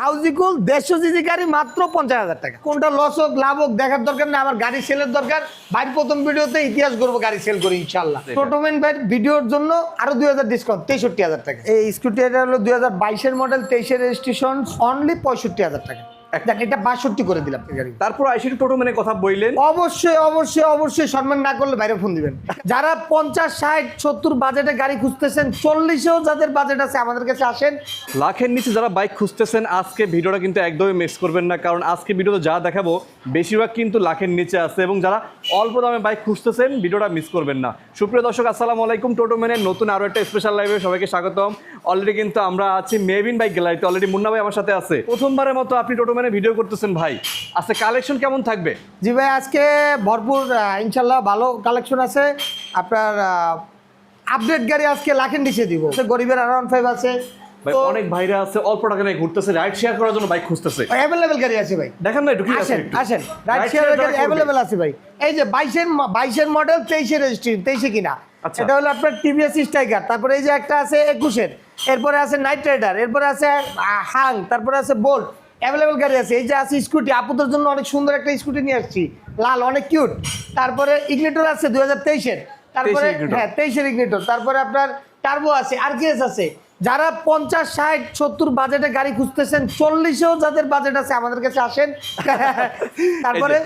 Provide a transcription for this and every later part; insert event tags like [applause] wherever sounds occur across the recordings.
হাউজিকুল দেড়শো সিসি গাড়ি মাত্র পঞ্চাশ হাজার টাকা। কোনটা লস হোক লাভ হোক দেখার দরকার না আমার গাড়ি সেলের দরকার। বাইর প্রথম ভিডিওতে ইতিহাস করব গাড়ি সেল করি ইনশাল্লাহ টোটোমেন ভাইয়ের ভিডিওর জন্য আরও দুই হাজার ডিসকাউন্ট তেষট্টি হাজার টাকা। এই স্কুটি এটা হলো দুই হাজার বাইশের মডেল তেইশের রেজিস্ট্রেশন অনলি পঁয়ষট্টি হাজার টাকা। এটা বাষট্টি করে দিলাম। তারপর টোটো মানে কথা বললেন। অবশ্যই অবশ্যই অবশ্যই সম্মান না করলে বাইরে ফোন দিবেন। যারা পঞ্চাশ ষাট সত্তর বাজেটে গাড়ি খুঁজতেছেন চল্লিশেও যাদের বাজেট আছে আমাদের কাছে আসেন। লাখের নিচে যারা বাইক খুঁজতেছেন আজকে ভিডিওটা কিন্তু একদমই মিস করবেন না কারণ আজকে ভিডিওতে যা দেখাবো বেশিরভাগ কিন্তু লাখের নিচে আছে এবং যারা অল্প দামে বাইক খুঁজতেছেন ভিডিওটা মিস করবেন না। সুপ্রিয় দর্শক আসসালামু আলাইকুম। টোটো ম্যানের নতুন আরও একটা স্পেশাল লাইভে সবাইকে স্বাগতম। অলরেডি কিন্তু আমরা আছি মেবিন বাইক গ্যালারিতে অলরেডি মুন্না ভাই আমার সাথে আছে। প্রথমবারের মতো আপনি টোটো ম্যানে ভিডিও করতেছেন ভাই। আজকে কালেকশন কেমন থাকবে? জি ভাই আজকে ভরপুর ইনশাল্লাহ ভালো কালেকশন আছে। আপনার আপডেট গাড়ি আজকে লাখের নিচে দিব। তো গরিবের আরাউন্ড ফাইভ আছে। ভাই অনেক ভাইরা আছে অল্প টাকা নিয়ে ঘুরতেছে রাইড শেয়ার করার জন্য বাইক খুঁজতেছে। অ্যাভেলেবেল গাড়ি আছে ভাই। দেখেন না একটু কি আছে আসেন রাইট শেয়ার গাড়ি অ্যাভেলেবেল আছে ভাই। এই যে বাইশের বাইশের মডেল তেইশের রেজিস্ট্রি তেইশে কিনা। আচ্ছা। এটা হলো আপনার টিভিএস স্ট্রাইকার তারপরে এই যে একটা আছে একুশের। এরপরে আছে নাইট রাইডার এরপরে আছে হাং তারপরে আছে বোল্ট অ্যাভেলেবেল গাড়ি আছে। এই যে আছে স্কুটি আপুদের জন্য অনেক সুন্দর একটা স্কুটি নিয়ে আসছি। লাল অনেক কিউট তারপরে ইগনিটর আছে দুই হাজার তেইশের। তারপরে হ্যাঁ তেইশের ইগনিটর তারপরে আপনার টার্বো আছে আরকেএস আছে। যারা পঞ্চাশ ষাট সত্তর বাজেটে গাড়ি খুঁজতেছেন চল্লিশেও যাদের বাজেট আছে আমাদের কাছে আসেন। [laughs] তারপরে।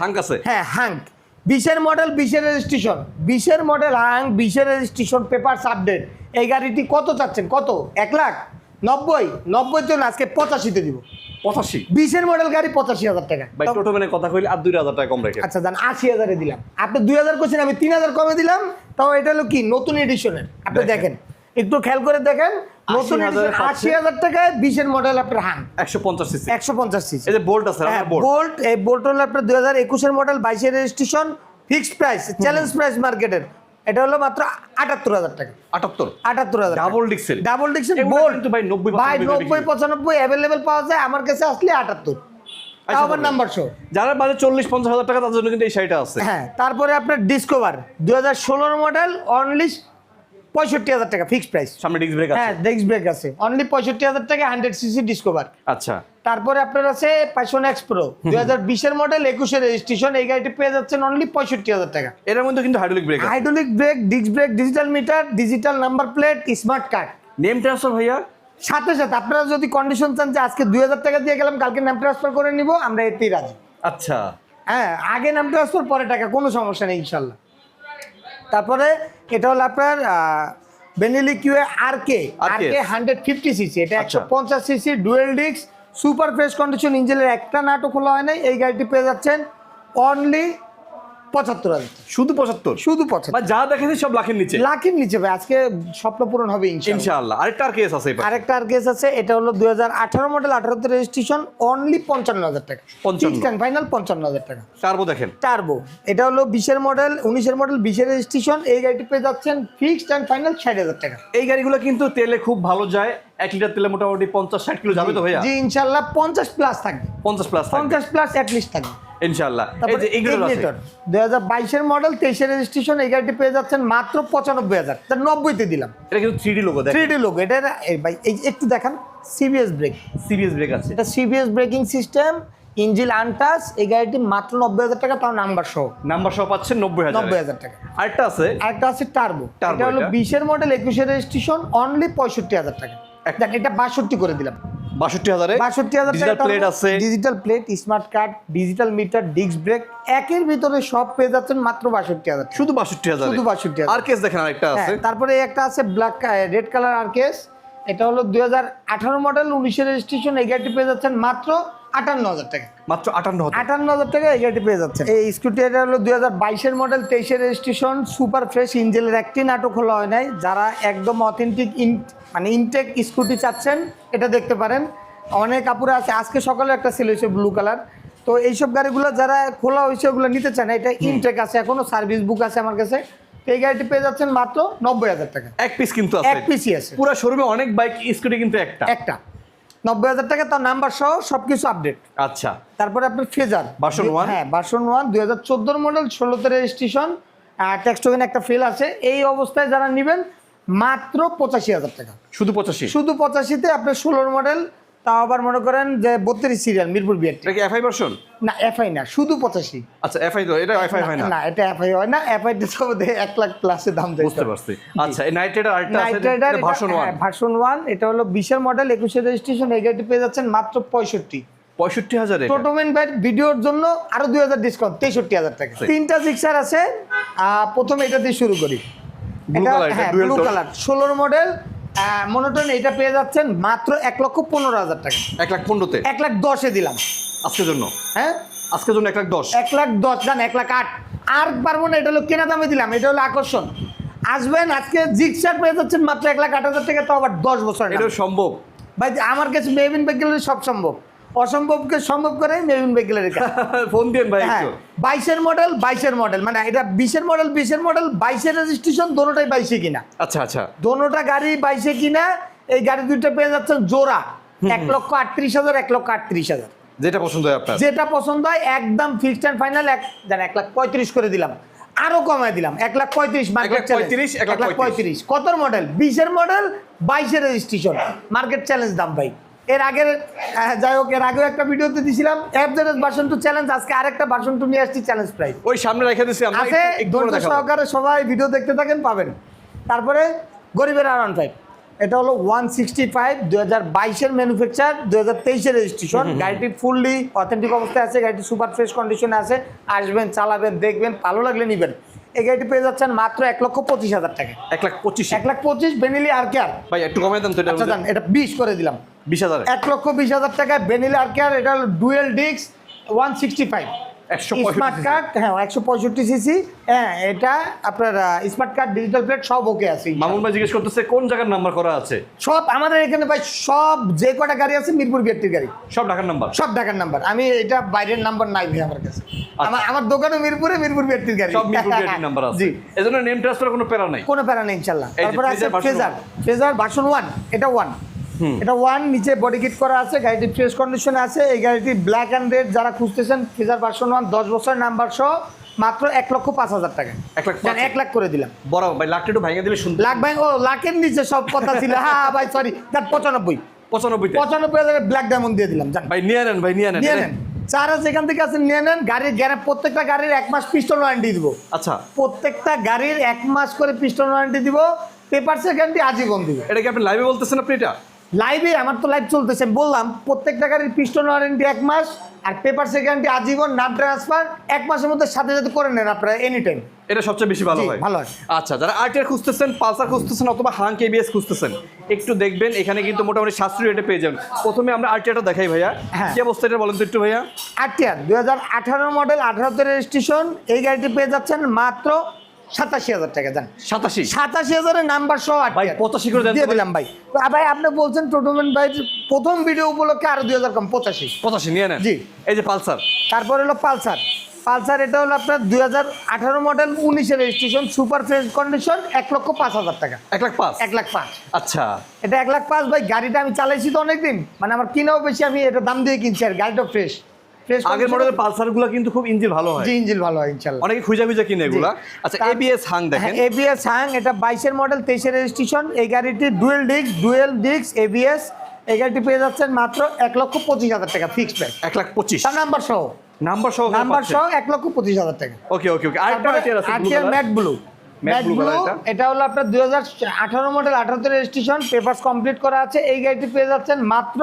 হ্যাঁ হাঙ্ক বিশের মডেল বিশের রেজিস্ট্রেশন বিশের মডেল হাঙ্ক বিশের রেজিস্ট্রেশন পেপারস আপডেট এই গাড়িটি কত চাচ্ছেন? কত? এক লাখ? নব্বই? নব্বই জন আজকে পঁচাশিতে দিব। পঁচাশি। বিশের মডেল গাড়ি পঁচাশি হাজার টাকা। ভাই টোটো মানে কথা কইলে আর দুই হাজার টাকা কম রেখে আচ্ছা জান আশি হাজারে দিলাম। আপনি দুই হাজার করছেন আমি তিন হাজার কমে দিলাম। তাও এটা হলো কি? নতুন এডিশনের আপনি দেখেন। একটু খেয়াল করে দেখেন। নতুন 80,000 edition, পাচ্ছেন। আশি হাজার টাকায় বিশের মডেল আপনার হান। একশো পঞ্চাশ সিসি একশো পঞ্চাশ সিসি এই যে বোল্ট আছে হ্যাঁ বোল্ট বোল্ট এই বোল্ট হলো আপনার দুই হাজার একুশের মডেল বাইশের registration fixed price challenge price মার্কেটের এটা হলো মাত্র আটাত্তর হাজার টাকা। আটাত্তর? আটাত্তর হাজার ডাবল ডিক্সেল ডাবল ডিক্সেল কিন্তু ভাই 90 ভাই নব্বই পঁচানব্বই অ্যাভেলেবেল পাওয়া যায় আমার কাছে আসলে আটাত্তর। বলেন। নাম্বার শো যারা বাজে চল্লিশ পঞ্চাশ হাজার টাকা তার জন্য কিন্তু এই শাড়িটা আছে। হ্যাঁ তারপরে আপনার ডিসকোভার দু হাজার ষোলোর মডেল অনলি পঁয়ষট্টি হাজার টাকা ফিক্সড প্রাইস সামনে ডিস্ক ব্রেক হ্যাঁ ডেস্ক ব্রেক আছে। অনলি পঁয়ষট্টি হাজার টাকা হান্ড্রেড সিসি ডিসকভার আচ্ছা। তারপরে আপনার আছে প্যাশন এক্স প্রো দুই হাজার বিশের মডেল একুশের রেজিস্ট্রেশন এই গাড়িটি পেয়ে যাচ্ছেন অনলি পঁয়ষট্টি হাজার টাকা। এর মধ্যে কিন্তু hydraulic brake hydraulic brake disc brake digital meter digital number plate smart card name transfer ভাইয়া? সাথে সাথে আপনারা যদি কন্ডিশন চান যে আজকে দুই হাজার টাকা দিয়ে গেলাম কালকে নাম ট্রান্সফার করে নিব আমরা এতেই রাজি। আচ্ছা। হ্যাঁ আগে নাম ট্রান্সফার পরে টাকা কোনো সমস্যা নেই ইনশাল্লাহ। তারপরে এটা হলো আপনার Benelli Q R K R K hundred fifty CC এটা একশো আচ্ছা। পঞ্চাশ CC dual disc super fresh condition ইঞ্জিনের একটা নাটও খোলা হয় নাই এই গাড়িটি পেয়ে যাচ্ছেন অনলি পঁচাত্তর হাজার শুধু পঁচাত্তর? শুধু পঁচাত্তর। যা দেখেছি সব লাখের নিচে। লাখের নিচে ভাই। আজকে স্বপ্ন পূরণ হবে ইনশাআল্লাহ। আরেকটা আর কেস আছে আরেকটা আর কেস আছে। এটা হলো দুই হাজার আঠারো মডেল আঠারোতে রেজিস্ট্রেশন অনলি পঞ্চান্ন হাজার টাকা। 55 ফাইনাল পঞ্চান্ন হাজার টাকা। টার্বো দেখেন। টার্বো এটা হলো বিশের মডেল উনিশের মডেল বিশের রেজিস্ট্রেশন এই গাড়িটি পেয়ে যাচ্ছেন ফিক্সড অ্যান্ড ফাইনাল ষাট হাজার টাকা। এই গাড়িগুলো কিন্তু তেলে খুব ভালো যায়। এক লিটার তেলে মোটামুটি পঞ্চাশ ষাট কিলো যাবে তো ভাইয়া? জি ইনশাল্লাহ পঞ্চাশ প্লাস থাকবে। পঞ্চাশ প্লাস পঞ্চাশ প্লাস অ্যাটলিস্ট থাকবে। ইনশাআল্লাহ। এই যে আছে মডেল তেইশের রেজিস্ট্রেশন এই গাড়িটি পেয়ে যাচ্ছেন মাত্র নব্বইতে দিলাম। এটা কিন্তু লোগো এটা ভাই এই একটু দেখান সিবিএস ব্রেক ব্রেক আছে। এটা CBS braking system engine untouched এই গাড়িটি মাত্র নব্বই হাজার টাকা তাও নাম্বার সহ। নাম্বার সহ পাচ্ছেন নব্বই হাজার। নব্বই হাজার টাকা। আরেকটা আছে? আরেকটা আছে টার্বো Turbo এটা হলো বিশের মডেল একুশের রেজিস্ট্রেশন অনলি পঁয়ষট্টি হাজার টাকা। এটা বাষট্টি করে দিলাম। বাষট্টি হাজারে বাষট্টি হাজার ডিজিটাল প্লেট আছে। Digital plate smart card digital meter disc brake একের ভিতরে সব পেয়ে যাচ্ছেন মাত্র বাষট্টি হাজার শুধু বাষট্টি হাজার? শুধু 62,000 আর কেস দেখেন আরেকটা হ্যাঁ, আছে। তারপরে একটা আছে ব্ল্যাক রেড কালার আর কেস এটা হলো দুই হাজার আঠারো মডেল উনিশের রেজিস্ট্রেশন এই গাড়িটি পেয়ে যাচ্ছেন মাত্র আটান্ন হাজার টাকা। মাত্র আটান্ন আটান্ন হাজার টাকা এই গাড়িটি পেয়ে যাচ্ছেন। এই স্কুটি এটা হলো দুই হাজার বাইশের মডেল তেইশের রেজিস্ট্রেশন সুপার ফ্রেশ ইঞ্জেলের একটি নাটক খোলা হয় নাই। যারা একদম অথেন্টিক ইন মানে ইনটেক স্কুটি চাচ্ছেন এটা দেখতে পারেন। অনেক কাপড়ে আছে আজকে সকালে একটা ছিল হয়েছে ব্লু কালার তো এইসব গাড়িগুলো যারা খোলা হয়েছে ওগুলো নিতে চান এটা ইনটেক আছে এখনও সার্ভিস বুক আছে আমার কাছে। এই গাড়িটি পেয়ে যাচ্ছেন মাত্র নব্বই হাজার টাকা। এক পিস কিন্তু আছে। এক পিসই আছে। পুরো শোরুমে অনেক বাইক স্কুটি কিন্তু একটা। একটা। নব্বই হাজার টাকা তার নাম্বার সহ সব কিছু আপডেট আচ্ছা। তারপরে আপনার ফেজার বাসন ওয়ান হ্যাঁ বাসন ওয়ান দুই হাজার চোদ্দোর মডেল ষোলোতে রেজিস্ট্রেশন ট্যাক্স টোকেন একটা ফেল আছে। এই অবস্থায় যারা নেবেন মাত্র পঁচাশি হাজার টাকা। শুধু পঁচাশি? শুধু পঁচাশিতে আপনার ষোলোর মডেল তাও আবার মনে করেন যে বত্রিশ সিরিয়াল মিরপুর বিআরটি এটা কি এফআই ভার্সন না এফআই না শুধু পঁচাশি। আচ্ছা এফআই তো এটা এফআই হয় না? না এটা এফআই হয় না এফআই তে সব এক লাখ প্লাসে দাম দেয় বুঝতে পারছি। আচ্ছা এই নাইট রাইডার আরেকটা আছে ভার্সন 1 ভার্সন ওয়ান এটা হলো বিশের মডেল একুশের রেজিস্ট্রেশন এই গাড়িটি পেয়ে যাচ্ছেন মাত্র পঁয়ষট্টি। 65000 এটা। টোটোমেন ভাই ভিডিওর জন্য আরও দুই হাজার ডিসকাউন্ট তেষট্টি হাজার টাকা। তিনটা সিক্সার আছে প্রথমে এটা দিয়ে শুরু করি। এটা dual ব্লু কালার ষোলোর মডেল মনোটন এটা পেয়ে যাচ্ছেন মাত্র এক লক্ষ পনেরো হাজার টাকা। এক লাখ 15 তে এক লাখ দশে দিলাম। আজকের জন্য? হ্যাঁ? আজকের জন্য এক লাখ 10 এক লাখ দশ জান এক লাখ আট। আর পারব না এটা হলো কেনা দামে দিলাম এটা হলো আকর্ষণ। আসবেন আজকে জিক্সার পেয়ে যাচ্ছেন মাত্র এক লাখ আট হাজার টাকা তো আবার দশ বছর এটা সম্ভব। ভাই আমার কাছে মেবিন বেগেলের সব সম্ভব। অসম্ভবকে সম্ভব করে মেবিন বেগেলের কাজ [laughs] ফোন দিন ভাই হ্যাঁ বাইশের মডেল বাইশের মডেল মানে এটা বিশের মডেল বিশের মডেল বাইশের রেজিস্ট্রেশন দোনোটাই বাইশে কিনা। আচ্ছা আচ্ছা। দোনোটা গাড়ি বাইশে কিনা এই গাড়ি দুইটা পেয়ে যাচ্ছেন জোড়া। এক লক্ষ আটত্রিশ হাজার এক লক্ষ আটত্রিশ হাজার। যেটা পছন্দ হয় আপনার। যেটা পছন্দ হয় একদম ফিক্সড অ্যান্ড ফাইনাল এক জান এক লাখ পঁয়ত্রিশ করে দিলাম। আরও কমায় দিলাম এক লাখ পঁয়ত্রিশ মার্কেট পঁয়ত্রিশ, এক লাখ পঁয়ত্রিশ। কত মডেল বিশের মডেল বাইশের রেজিস্ট্রেশন মার্কেট চ্যালেঞ্জ দাম ভাই। এর আগের যাই হোক এর আগেও একটা ভিডিওতে দিছিলাম। এফজেডএস ভার্সন টু চ্যালেঞ্জ আজকে আরেকটা ভার্সন টু নিয়ে আসছি চ্যালেঞ্জ প্রাইস ওই সামনে রেখে দিছি আমরা আছে ধৈর্য সহকারে সবাই ভিডিও দেখতে থাকেন পাবেন। তারপরে গরিবের আর ওয়ান ফাইভ এটা হলো ওয়ান সিক্সটি ফাইভ দু হাজার বাইশের ম্যানুফ্যাকচার দু হাজার তেইশের রেজিস্ট্রেশন গাড়িটি ফুললি অথেন্টিক অবস্থায় আছে গাড়িটি সুপার ফ্রেশ কন্ডিশনে আছে। আসবেন চালাবেন দেখবেন ভালো লাগলে নেবেন। এই গাড়িটি পেয়ে যাচ্ছেন মাত্র এক লক্ষ পঁচিশ হাজার টাকা। এক লাখ পঁচিশ। এক লাখ পঁচিশ বেনিলি আর কেয়ার। ভাই একটু কমাই দেন তো এটা আচ্ছা এটা বিশ করে দিলাম। বিশ হাজার। এক লক্ষ বিশ হাজার টাকায় বেনিলি আর কেয়ার এটা dual disc one sixty five. Smart card হ্যাঁ একশো পঁয়ষট্টি সিসি। হ্যাঁ এটা আপনার স্মার্ট কার্ড ডিজিটাল প্লেট সব ওকে আছে মামুন ভাই জিজ্ঞেস করতেছে কোন জায়গার নাম্বার করা আছে? সব আমাদের এখানে ভাই সব যে কটা গাড়ি আছে মিরপুর বিআরটির গাড়ি। সব ঢাকার নাম্বার সব ঢাকার নাম্বার আমি এটা বাইরের নাম্বার নাই ভাই আমার কাছে। আমার আমার দোকানও মিরপুরে মিরপুর বিআরটির গাড়ি। সব মিরপুর বিআরটি নাম্বার আছে। জি। এজন্য নেম ট্রান্সফার কোনো প্যারা নাই। কোনো প্যারা নেই ইনশাল্লাহ। এই তারপরে আছে ফ্রেজার ফ্রেজার ভার্সন ওয়ান এটা ওয়ান এটা ওয়ান নিচে বডি কিট করা আছে গাড়িটি ফ্রেশ কন্ডিশনে আছে। এই গাড়িটি ব্ল্যাক অ্যান্ড রেড যারা খুঁজতেছেন ফ্রেজার ভার্সন ওয়ান দশ বছর নাম্বার সহ মাত্র এক লক্ষ পাঁচ হাজার টাকা। এক লাখ করে দিলাম। বড় ভাই লাখটা একটু ভাঙে দিলে শুনতে লাখ ভাই ও লাখের নিচে সব কথা ছিল। হ্যাঁ ভাই সরি দেখ পঁচানব্বই। পঁচানব্বইতে? পঁচানব্বই হাজারের ব্ল্যাক ডায়মন্ড দিয়ে দিলাম ভাই নিয়ে নেন ভাই নিয়ে নেন। নিয়ে নেন। চারা যেখান থেকে আছে নিয়ে নেন। গাড়ির গ্যারে প্রত্যেকটা গাড়ির এক মাস পিস্টন ওয়ারেন্টি দিব। আচ্ছা। প্রত্যেকটা গাড়ির এক মাস করে পিস্টন ওয়ারেন্টি দিব। পেপার সেকেন্ডটি আজীবন দিব। এটা কি আপনি লাইভে বলতেছেন আপনি এটা? লাইভে আমার তো লাইভ চলতেছে। বললাম প্রত্যেকটা গাড়ির পিস্টন ওয়ারেন্টি এক মাস। আর পেপার সেকেন্ডটি আজীবন নাম ট্রান্সফার এক মাসের মধ্যে সাথে সাথে করে নেন আপনারা এনি টাইম এটা সবচেয়ে বেশি ভালো হয়। ভালো হয়। আচ্ছা যারা আরটিআর খুঁজতেছেন পালসার খুঁজতেছেন অথবা হাং কেবিএস খুঁজতেছেন একটু দেখবেন এখানে কিন্তু মোটামুটি সাশ্রয়ী রেটে পেয়ে যাবেন। প্রথমে আমরা আরটিআরটা দেখাই ভাইয়া। হ্যাঁ। কি অবস্থা এটা বলেন তো একটু ভাইয়া? আরটিআর দুই হাজার আঠারো মডেল আঠারোতে রেজিস্ট্রেশন এই গাড়িটি পেয়ে যাচ্ছেন মাত্র সাতাশি হাজার টাকা জান। সাতাশি? সাতাশি হাজারের নাম্বার সহ ভাই, আটটি 85 করে দিয়ে ভাই। দিলাম ভাই। ভাই আপনি বলছেন টোটোমেন ভাই প্রথম ভিডিও উপলক্ষে আরও দুই হাজার কম পঁচাশি। পঁচাশি নিয়ে নেন। জি। এই যে পালসার। তারপর হলো পালসার। পালসার এটা হলো আপনার দুই হাজার আঠারো মডেল উনিশের রেজিস্ট্রেশন সুপার ফ্রেশ কন্ডিশন এক লক্ষ পাঁচ হাজার টাকা। এক লাখ পাঁচ? এক লাখ পাঁচ। আচ্ছা। এটা এক লাখ পাঁচ ভাই গাড়িটা আমি চালাইছি তো অনেকদিন। মানে আমার কিনাও বেশি আমি এটা দাম দিয়ে কিনছি আর গাড়িটা ফ্রেশ আগের মডেলের পালসারগুলো কিন্তু খুব ইঞ্জিন ভালো হয়। জি ইঞ্জিন ভালো হয় ইনশাল্লাহ অনেকে খুঁজে খুঁজে কিনে এগুলা। আচ্ছা এবিএস হাং দেখেন। এবিএস হ্যাং এটা বাইশের মডেল তেইশের রেজিস্ট্রেশন এই গাড়িটি dual disc dual disc ABS এই গাড়িটি পেয়ে যাচ্ছেন মাত্র এক লক্ষ পঁচিশ হাজার টাকা ফিক্সড প্রাইস এক লাখ পঁচিশ। নাম্বার সহ। নাম্বার সহ নাম্বার সহ এক লক্ষ পঁচিশ হাজার টাকা। ওকে ওকে ওকে আরেকটা আছে ম্যাট ব্লু ম্যাট ব্লু এটা। এটা হলো আপনার দুই হাজার আঠারো মডেল আঠারোতে রেজিস্ট্রেশন পেপার্স কমপ্লিট করা আছে। এই গাড়িটি পেয়ে যাচ্ছেন মাত্র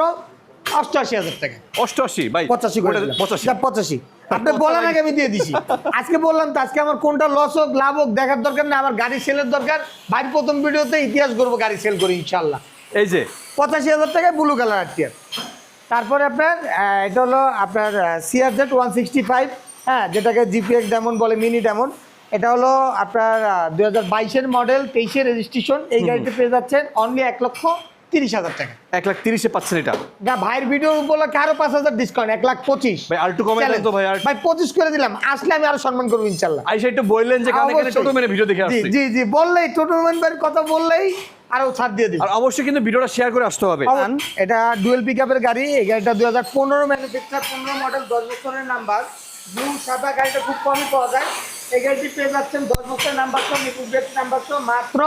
অষ্টআশি হাজার টাকা। অষ্টআশি ভাই পঁচাশি করে পঁচাশি। পঁচাশি। আপনি আগে আমি দিয়ে দিছি। আজকে বললাম তো আজকে আমার কোনটা লস হোক লাভ হোক দেখার দরকার না আমার গাড়ি সেলের দরকার। ভাই প্রথম ভিডিওতে ইতিহাস করব গাড়ি সেল করি ইনশাল্লাহ এই যে। পঁচাশি হাজার টাকায় ব্লু কালার তারপরে আপনার এটা হলো আপনার সিআরজেড ওয়ান সিক্সটি ফাইভ হ্যাঁ যেটাকে জিপিএক্স বলে মিনি ডেমন এটা হলো আপনার দুই হাজার বাইশের মডেল তেইশের রেজিস্ট্রেশন এই গাড়িতে পেয়ে যাচ্ছেন অনলি এক লক্ষ তিরিশ হাজার টাকা। এক লাখ তিরিশে পাচ্ছেন এটা। না ভাইয়ের ভিডিও উপলক্ষে আরও পাঁচ হাজার ডিসকাউন্ট এক লাখ পঁচিশ। ভাই আর একটু কমে দেন তো ভাই আর ভাই পঁচিশ করে দিলাম। আসলে আমি আরও সম্মান করব ইনশাল্লাহ আইসা একটু বললেন যে কানে কানে ভিডিও দেখে জি আসছি। জি জি বললেই টোটোমেন ভাইয়ের কথা বললেই আরও ছাড় দিয়ে দিই আর অবশ্যই কিন্তু ভিডিওটা শেয়ার করে আসতে হবে। এটা ডুয়েল পিক আপের গাড়ি এই গাড়িটা দুই হাজার পনেরো ম্যানুফ্যাকচার পনেরো মডেল দশ বছরের নাম্বার ব্লু সাদা গাড়িটা খুব কমই পাওয়া যায়। এই গাড়িটি পেয়ে যাচ্ছেন দশ বছর নাম্বার সহ মিরপুর নাম্বার সহ মাত্র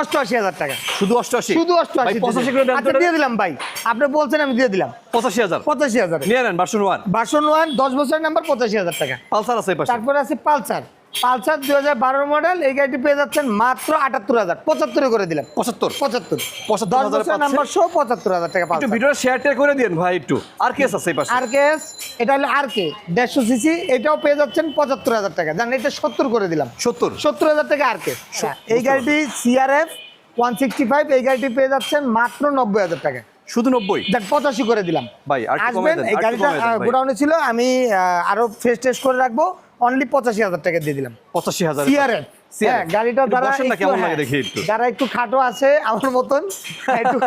অষ্টআশি হাজার টাকা। শুধু অষ্টআশি? শুধু অষ্টআশি পঁচাশি আচ্ছা দিয়ে দিলাম ভাই। আপনি বলছেন আমি দিয়ে দিলাম। পঁচাশি হাজার। পঁচাশি হাজার নিয়ে নেন বাসন ওয়ান বাসন ওয়ান দশ বছরের নাম্বার পঁচাশি হাজার টাকা। পালসার আছে তারপরে আছে পালসার। পালসার দুই হাজার বারো মডেল এই গাড়িটি পেয়ে যাচ্ছেন মাত্র আটাত্তর হাজার। পঁচাত্তরে করে দিলাম। পঁচাত্তর? পঁচাত্তর। পঁচাত্তর হাজারে। নাম্বার সহ পঁচাত্তর হাজার টাকা পালসার। ভিডিওটা শেয়ার টেয়ার করে দিন ভাই একটু। আর কেস আছে পাশে। আর কে এস এটা হলো আর কে দেড়শো সিসি এটাও পেয়ে যাচ্ছেন পঁচাত্তর হাজার টাকা। জান এটা সত্তর করে দিলাম। সত্তর? সত্তর হাজার টাকা আর কে এই গাড়িটি সিআরএফ ওয়ান সিক্সটি ফাইভ এই গাড়িটি পেয়ে যাচ্ছেন মাত্র নব্বই হাজার টাকা। শুধু নব্বই? যাক পঁচাশি করে দিলাম। ভাই, আসবেন এই গাড়িটা। গোডাউনে ছিল আমি আরও ফ্রেশ টেস্ট করে রাখব। অনলি পঁচাশি হাজার টাকা দিয়ে দিলাম। পঁচাশি হাজার সিআরএফ হ্যাঁ গাড়িটা কেমন লাগে দেখি একটু। যারা একটু খাটো আছে আমার মতন একটু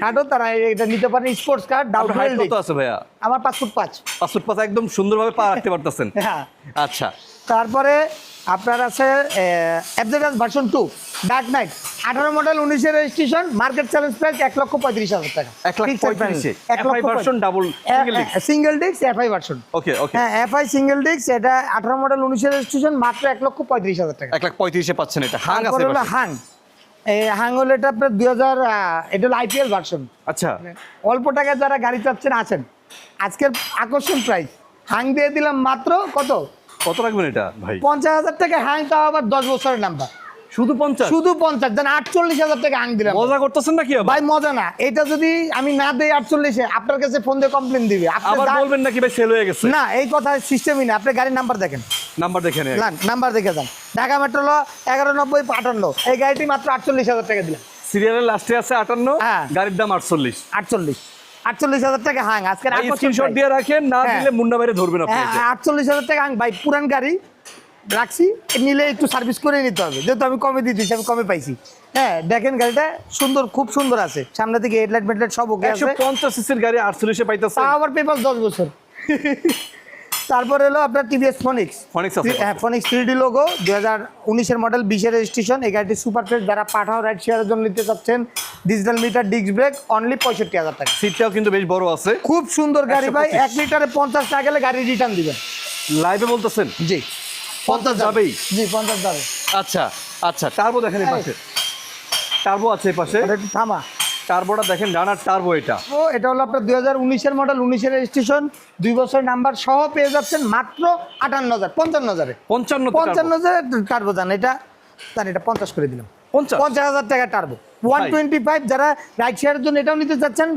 খাটো তারা এটা নিতে পারেন স্পোর্টস কার আপনার ডাউন হাইট কত আছে ভাইয়া? আমার পাঁচ ফুট পাঁচ। পাঁচ ফুট পাঁচ একদম সুন্দরভাবে পা [laughs] রাখতে পারতেছেন। হ্যাঁ। আচ্ছা। তারপরে আপনার আছে অ্যাবজেডাস ভার্সন টু ডার্ক নাইট আঠারো মডেল উনিশের রেজিস্ট্রেশন মার্কেট চ্যালেঞ্জ প্রাইস এক লক্ষ পঁয়ত্রিশ হাজার টাকা। এক FI version double single disc। Single disc FI version okay okay হ্যাঁ এফআই সিঙ্গেল ডিস্ক এটা আঠারো মডেল উনিশের রেজিস্ট্রেশন মাত্র এক লক্ষ পঁয়ত্রিশ হাজার টাকা। এক লাখ পঁয়ত্রিশে পাচ্ছেন এটা। হাং আছে। হাং হলো এটা আপনার দুই হাজার এটা হলো আইপিএল ভার্সন আচ্ছা। অল্প টাকায় যারা গাড়ি চাচ্ছেন আছেন। আজকের আকর্ষণ প্রাইস হাং দিয়ে দিলাম মাত্র কত? কত রাখবেন এটা ভাই? পঞ্চাশ হাজার টাকা হ্যাং তাও আবার দশ বছরের নাম্বার শুধু পঞ্চাশ? শুধু পঞ্চাশ দেন আটচল্লিশ হাজার টাকা হাং দিলাম। মজা করতেছেন নাকি ভাই মজা না। এটা যদি আমি না দেই আটচল্লিশে আপনার কাছে ফোন দিয়ে কমপ্লেন দিবে। আপনি আবার বলবেন নাকি ভাই সেল হয়ে গেছে? না এই কথা সিস্টেমই না। আপনি গাড়ির নাম্বার দেখেন। নাম্বার দেখে নেন। নাম্বার দেখে যান। ঢাকা মেট্রো এগারো নব্বই আটান্ন এই গাড়িটি মাত্র আটচল্লিশ হাজার টাকা দিলাম। সিরিয়ালের লাস্টে আছে আটান্ন হ্যাঁ। গাড়ির দাম আটচল্লিশ। আটচল্লিশ। আটচল্লিশ হাজার টাকা হাং আজকের স্ক্রিনশট দিয়ে রাখেন না হ্যাঁ। দিলে মুন্ডা বাইরে ধরবেন আপনি এই যে। হ্যাঁ আটচল্লিশ হাজার টাকা হাং। ভাই পুরান গাড়ি রাখছি নিলে একটু সার্ভিস করে নিতে হবে। যেহেতু আমি কমে আমি কমে পাইছি। হ্যাঁ দেখেন গাড়িটা সুন্দর খুব সুন্দর আছে। সামনে থেকে হেডলাইট মেডলাইট সব ওকে আছে। পঞ্চাশ সিসির গাড়ি আটচল্লিশে পাইতেছে। তা আবার পেপার দশ বছর। তারপরে হলো আপনার টিভিএস ফনিক্স আছে হ্যাঁ ফনিক্স থ্রি ডি লোগো দু হাজার উনিশের মডেল বিশের রেজিস্ট্রেশন এই গাড়িটি সুপার ফ্রেশ যারা পাঠাও রাইড শেয়ারের জন্য নিতে চাচ্ছেন digital meter disc brake only পঁয়ষট্টি হাজার টাকা। সিটটাও কিন্তু বেশ বড় আছে। খুব সুন্দর গাড়ি ভাই এক লিটারে পঞ্চাশ টাকা গেলে গাড়ি রিটার্ন দিবেন। লাইভে বলতেছেন? জি। পঞ্চাশ যাবেই? জি পঞ্চাশ যাবে। আচ্ছা আচ্ছা টার্বো দেখেন। পাশে। টার্বো আছে পাশে। থামা। টার্বোটা দেখেন ডানার টার্বো এটা। ও এটা হলো আপনার দুই হাজার উনিশের মডেল উনিশের রেজিস্ট্রেশন দুই বছর নাম্বার সহ পেয়ে যাচ্ছেন মাত্র আটান্ন হাজার পঞ্চান্ন হাজারে। পঞ্চান্ন পঞ্চান্ন হাজার টার্বো যান এটা তার এটা পঞ্চাশ করে দিলাম। পঞ্চাশ। হাজার টাকা টার্বো ওয়ান টোয়েন্টি ফাইভ যারা রাইড শেয়ারের জন্য এটাও নিতে চাচ্ছেন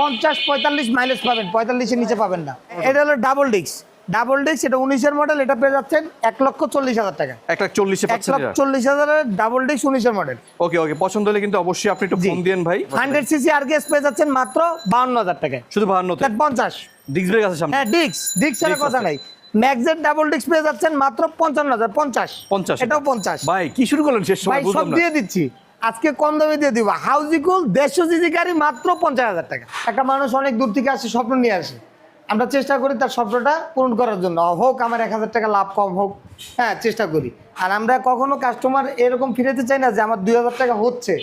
পঞ্চাশ পঁয়তাল্লিশ মাইলেজ পাবেন পঁয়তাল্লিশের নিচে পাবেন না। এটা হলো ডাবল ডিস্ক ডাবল ডিস্ক এটা উনিশের মডেল এটা পেয়ে যাচ্ছেন এক লক্ষ চল্লিশ হাজার টাকা। এক লাখ চল্লিশে এক লক্ষ চল্লিশ হাজারের ডাবল ডিস্ক উনিশের মডেল ওকে ওকে পছন্দ হলে কিন্তু অবশ্যই আপনি একটু। ফোন দিন ভাই। হান্ড্রেড সিসি আর গেস পেয়ে যাচ্ছেন মাত্র বাউন্ন হাজার টাকায়। শুধু বাহান্ন পঞ্চাশ। ডিস্ক ব্রেক আছে সামনে। হ্যাঁ ডিক্স ডিক্স এর কথা নাই। ম্যাক্সের ডাবল পেয়ে যাচ্ছেন মাত্র পঞ্চান্ন হাজার পঞ্চাশ। পঞ্চাশ এটাও পঞ্চাশ। ভাই কি শুরু করলেন শেষ ভাই সময় সব দিয়ে দিচ্ছি। আজকে কম দামে দিয়ে দিব। হাউজিকুল দেড়শো সিসি গাড়ি মাত্র পঞ্চাশ হাজার টাকা। একটা মানুষ অনেক দূর থেকে আসে স্বপ্ন নিয়ে আসে। আমরা চেষ্টা করি তার স্বপ্নটা পূরণ করার জন্য। হোক আমার এক হাজার টাকা লাভ কম হোক। হ্যাঁ চেষ্টা করি। আর আমরা কখনো কাস্টমার এরকম ফিরাতে চাই না যে আমার দুই হাজার টাকা হচ্ছে।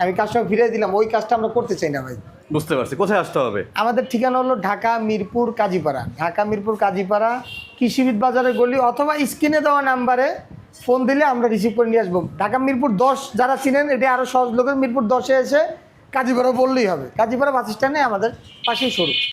আমি কাস্টমার ফিরিয়ে দিলাম ওই কাজটা আমরা করতে চাই না ভাই। বুঝতে পারছি। কোথায় আসতে হবে? আমাদের ঠিকানা হলো ঢাকা মিরপুর কাজীপাড়া। ঢাকা মিরপুর কাজীপাড়া কৃষিবিদ বাজারের গলি অথবা স্ক্রিনে দেওয়া নাম্বারে ফোন দিলে আমরা রিসিভ করে নিয়ে আসব। ঢাকা মিরপুর দশ, যারা চিনেন, এটা আরও সহজ লোকের, মিরপুর দশে এসে কাজীপাড়া বললেই হবে। কাজীপাড়া বাস স্ট্যান্ডে আমাদের পাশেই সরু